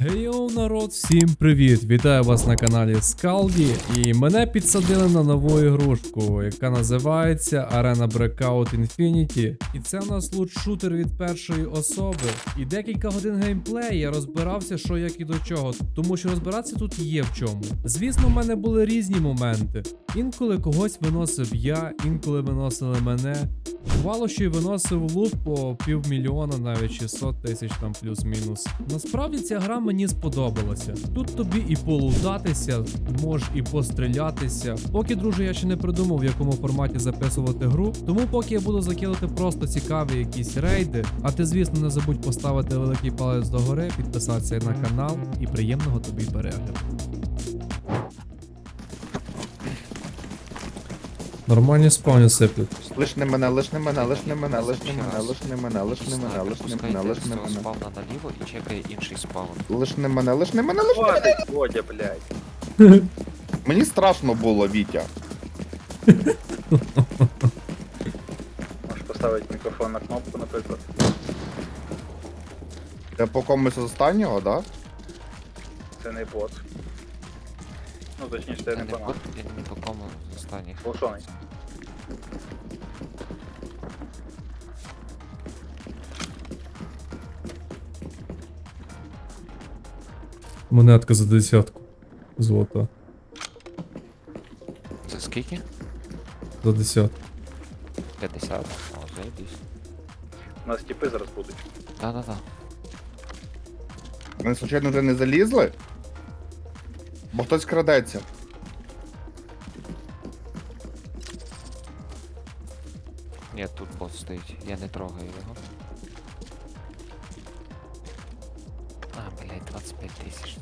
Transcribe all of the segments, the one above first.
Гейоу, народ, всім привіт! Вітаю вас на каналі Скалді. І мене підсадили на нову ігрушку, яка називається Arena Breakout Infinity. І це у нас лут-шутер від першої особи. І декілька годин геймплею я розбирався, що як і до чого, тому що розбиратися тут є в чому. Звісно, в мене були різні моменти. Інколи когось виносив я, інколи виносили мене. Бувало, що й виносив лут по півмільйона, навіть 600 тисяч там плюс-мінус. Насправді ця гра мені сподобалася. Тут тобі і полутатися, можеш і пострілятися. Поки, друже, я ще не придумав, в якому форматі записувати гру. Тому поки я буду закидати просто цікаві якісь рейди. А ти, звісно, не забудь поставити великий палець догори, підписатися на канал і приємного тобі перегляду. Нормальні спавні сиплять. Лиш не мене, лиш не мене, лиш не мене, лиш не мене, лиш не мене, лиш не мене, лиш не мене, лиш не мене. спавна наліво і чекає інший спаун. Лиш не мене, лиш не мене, лиш не мене. Водя, блядь. Мені страшно було, Вітя. Можеш поставити мікрофон на кнопку, наприклад. Це по комусь з останнього, да? Це не бот. Ну, точніше, це не бот, останніх. Полшоний. Монетка за десятку. Золота. Це скільки? За десятку. 50. О, заєбісь. У нас тіпи зараз будуть. Да-да-да. Вони, звичайно, вже не залізли. Бо хтось крадеться. Я не трогаю його. А, блядь, 25 тисяч.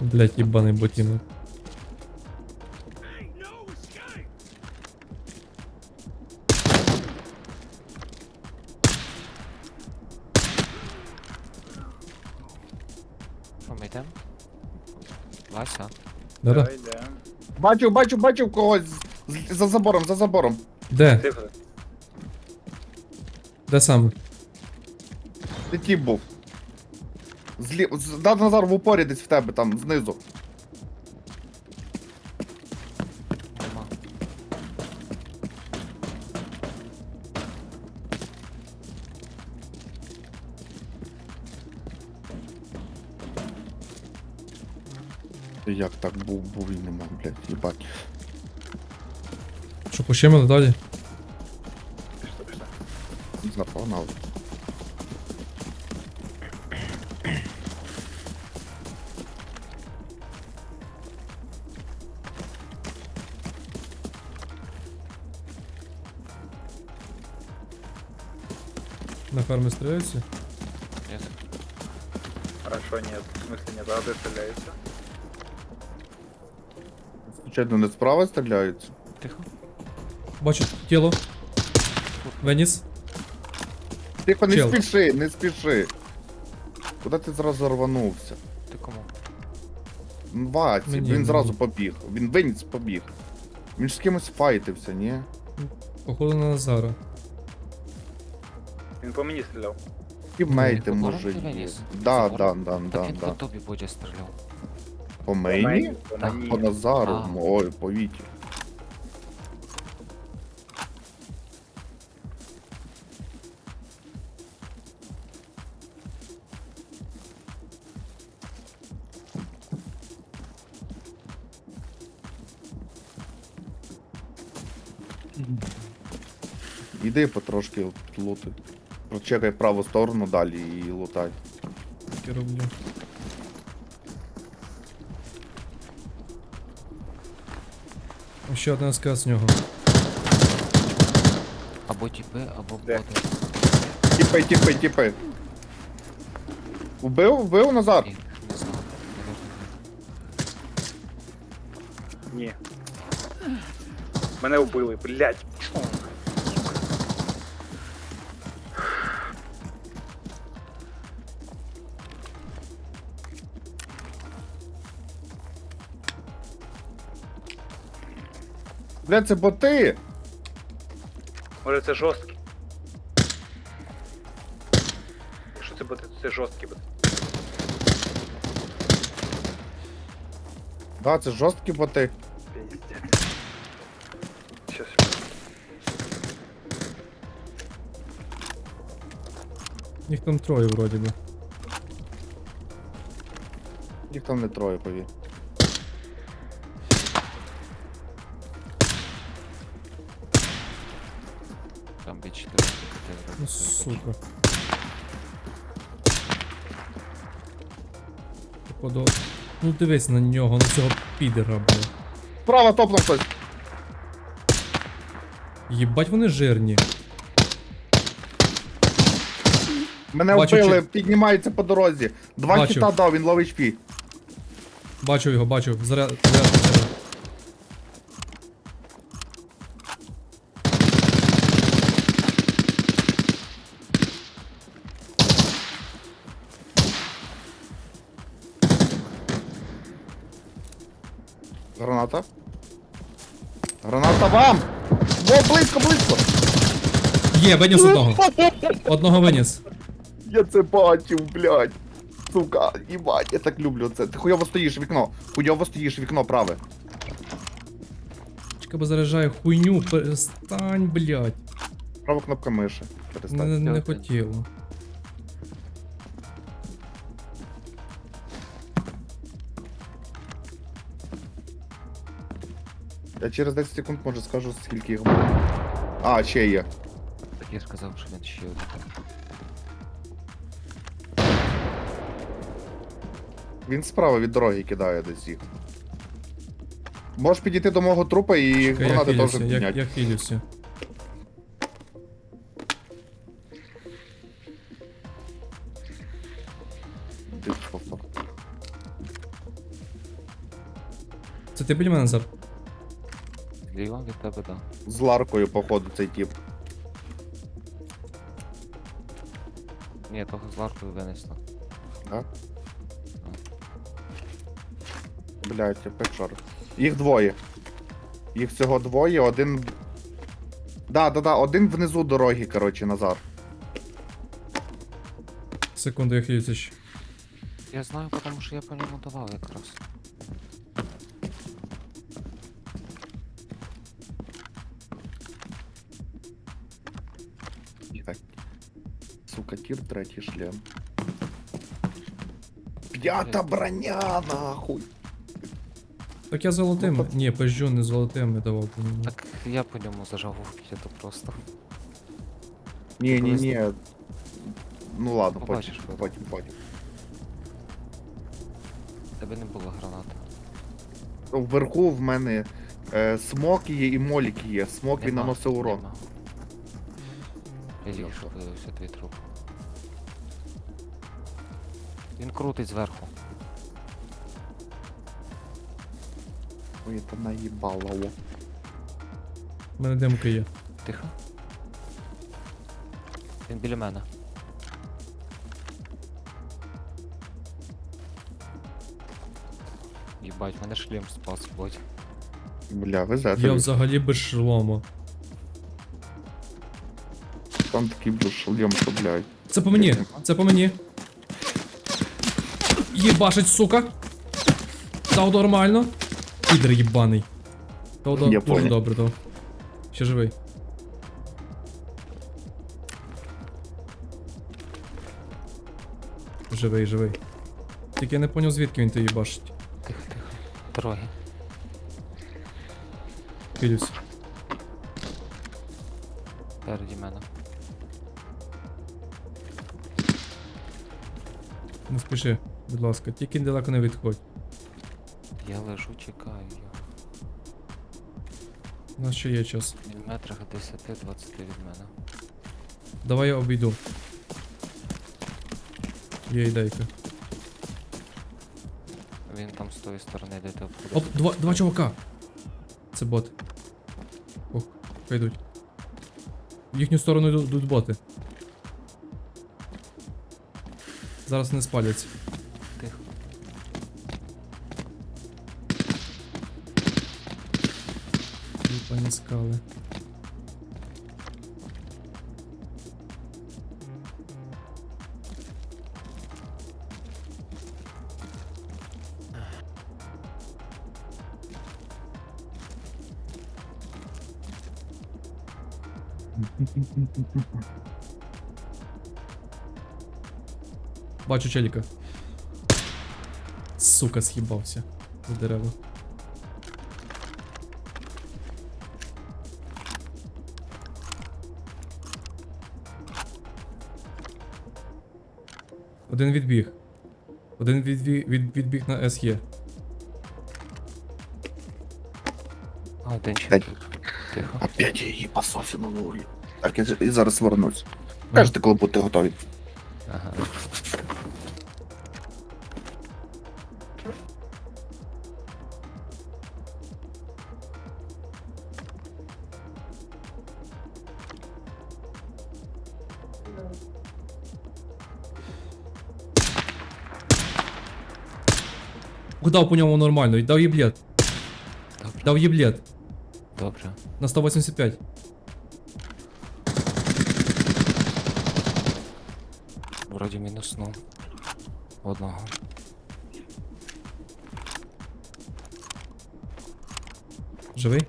Блять, їбаний ботинок. Ми йдемо? Вася? Да-да. Бачу, бачу, бачу когось з- за забором, за забором. Де? Цифри. Де саме? Де тіп був? Злі... з- Да, Назар в упорі десь в тебе, там, знизу. Нема. Як так був, був і нема, блядь, їбать. Що пощемили далі? Запогнали. На фермі стріляються? Ні. Хорошо, нет. В смысле, нет, а де стріляється? Звичайно, не справа стріляються. Тихо. Бачу тіло. Веніс. Тихо, не Чел. спіши, не спіши. Куди ти зразу рванувся? Ти кому? Ваці, Мені, він мені. зразу побіг. Він виніс побіг. Він ж з кимось файтився, ні? Походу на Назара. Він по мені стріляв. Тіммейти Ні, може є. Да, Це да, Ворон? да, да, він по да. тобі Бодя стріляв. По мейні? По Так, мені. По Назару, А. ой, по Віті. Іди потрошки лути. Прочекай праву сторону далі і лутай. Так і роблю. Ще один сказ з нього. Або тіпи, або Де? боти. Тіпай, тіпай, тіпай. Убив, вбив Назар? Ні, не знаю. Ні. Мене убили, блядь. Бля, це боти! Може це жорсткі. Якщо це боти, то це жорсткі боти. Да, це жорсткі боти. Їх там троє вроді би. Їх там не троє, повір. Там би 4 Ну сука. Походу. Ну дивись на нього, на цього підера, бля. Справа топнув хтось. Єбать вони жирні. Мене Бачу, вбили, чи- піднімається по дорозі. Два Бачу. хіта дав, він ловить HP. Бачу його, бачу. Заряд. Граната. Граната вам! Во, близько, близько! Є, виніс одного. Одного виніс. Я це бачив, блядь. Сука, їбать, я так люблю це. Ти хуйово стоїш вікно. Хуйово стоїш вікно праве. Чекай, бо заряджає хуйню. Перестань, блядь. Права кнопка миші. Не, Перестань. не Окей. хотіло. Я через 10 секунд може скажу, скільки їх буде. А, ще є. Так я сказав, що він ще один. Він справа від дороги кидає десь їх. Можеш підійти до мого трупа і Чекай, я гранати теж хилюся, я, підняти. я хилюся. Ти що. Це ти біля мене Назар? Зліва від тебе, да. З ларкою, походу, цей тип. Ні, того з ларкою винесло. Да? Блять, я печор. Їх двоє. Їх всього двоє, один. Да, да, да, один внизу дороги, коротше, Назар. Секунду, я хилюся. Я знаю, тому що я по ньому давав якраз. Так. Сука, тір третій шлем. П'ята броня, нахуй. Так я золотими. Ну, Ні, пежджу не золотими давав по ньому. Так я по ньому зажав вовки, просто. Ні, ні, ні. Ну ладно, Побачиш, потім, потім. потім, потім. Тебе не було гранати. Вверху в мене е, смок є і молік є. Смок він Нема, наносив урон. нема. Я тільки що подивився твій труп. Він крутить зверху. Ой, це наїбало. о. У мене димка є. Тихо. Він біля мене. Їбать, мене шлем спас, будь. Бля, везе. Я взагалі без шолому. Там такий був шлем, що, блядь. Це по мені, це по мені. Єбашить, сука. Дав нормально. Підер єбаний. Дав, дав Я дуже понял. добре дав. Ще живий. Живий, живий. Тільки я не поняв, звідки він ти їбашить. Тихо, тихо. Дороги. Хилюсь. Переді мене. Не спіши, будь ласка, тільки далеко не відходь. Я чекаю його. У нас ще є час. Він в метрах 10-20 від мене. Давай я обійду. Є ідейка. Він там з тої сторони, де ти обходиш. Оп, два, два чувака. Це бот. Ох, хай йдуть. В їхню сторону йдуть боти. Зараз не спаляться. скали. Бачу челіка. Сука, з'їбався за дерево. Один відбіг. Один відбіг, від, відбіг на СЄ. А один ще Тихо. Опять я її пососі на вуглі. Так, я з- і зараз вернусь. Кажете, коли будете готові. Ага. Дав по ньому нормально, дав їблет. Добре. Дав їблет. Добре. На 185. Вроді мінуснув. Одного. Живий?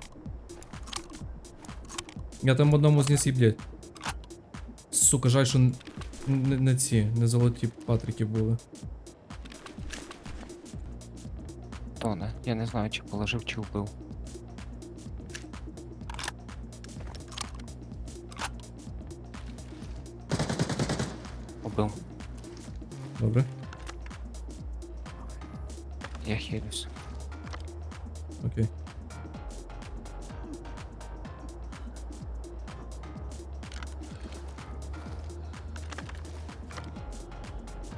Я там одному зніс їблет. Сука, жаль, що не, не ці, не золоті патрики були. Тоне. Я не знаю, чи положив, чи вбив. Убив. Добре. Я хилюсь. Окей.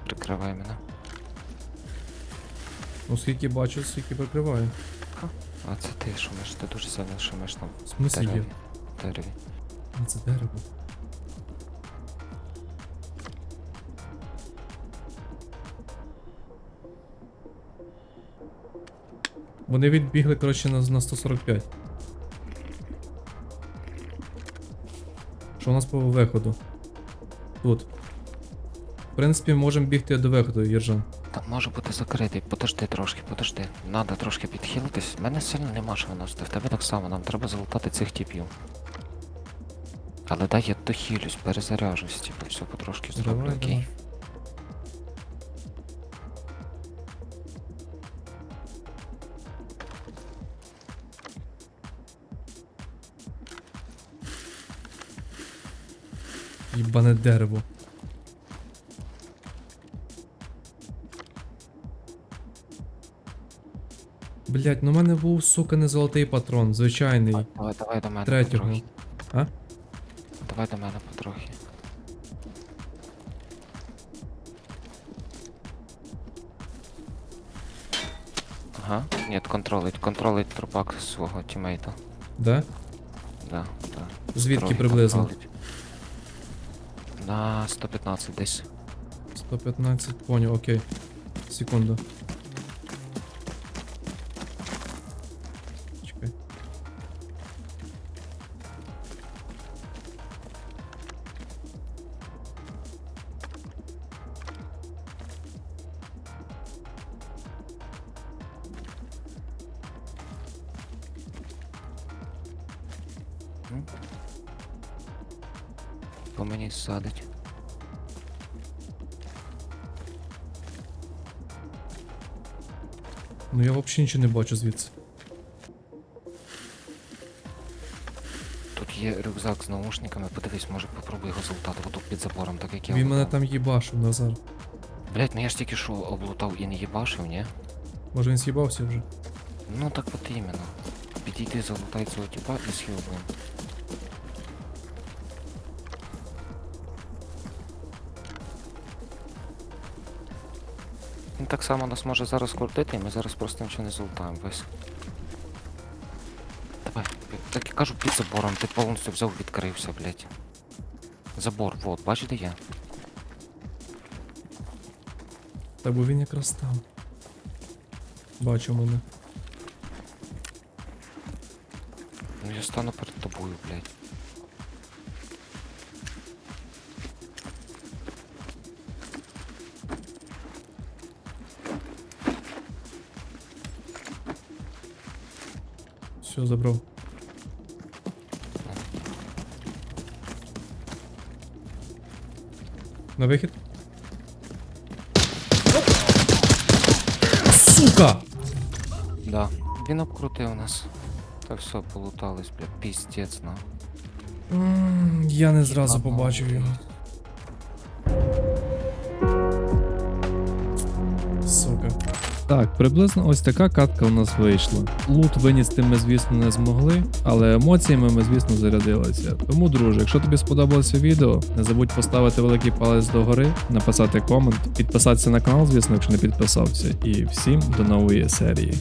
Прикривай мене. Ну скільки бачу, скільки прикриваю. А це ти шумиш, ти дуже сильно шумиш там. В смислі є? Дереві. А це дерево. Вони відбігли, коротше, на, на 145. Що у нас по виходу? Тут. В принципі, можемо бігти до виходу, Єржан. Там може бути закритий, подожди трошки, подожди. Надо трошки підхилитись. Мене сильно нема що виносити. В тебе так само, нам треба залутати цих типів. Але дай я дохилюсь, перезаряжусь, типу, все потрошки зроблю, Давай, окей? давай. Їбане дерево. Блять, ну в мене був, сука, не золотий патрон, звичайний. Давай, давай до мене Третього. потрохи. А? Давай до мене потрохи. Ага, нет, контролить, контролить трупак свого тімейта. Да? Да, да. Звідки Трохи приблизно? контролить. На 115 десь. 115, понял, окей. Секунду. По мені садить. Ну я взагалі нічого не бачу звідси. Тут є рюкзак з наушниками, подивись, може попробуй його залутати отут під забором, так як я. Він мене там їбашив, Назар. Блять, ну я ж тільки що облутав і не їбашив, ні? Може він з'їбався вже? Ну так от іменно. Підійди, залутай цього типа і. Він так само нас може зараз крутити, і ми зараз просто нічого не залутаємо весь. Давай, так я кажу під забором, ти повністю взяв відкрився, блять. Забор, вот, бачиш, де я? Та бо він якраз там. Бачу мене. Ну я стану перед тобою, блять. все, забрав. На вихід. Сука! Да. Він обкрутив нас. Так все, полутались, бля, піздець, на. М, Я не зразу побачив його. Так, приблизно ось така катка у нас вийшла. Лут виністи ми, звісно, не змогли, але емоціями ми, звісно, зарядилися. Тому, друже, якщо тобі сподобалося відео, не забудь поставити великий палець догори, написати комент, підписатися на канал, звісно, якщо не підписався. І всім до нової серії.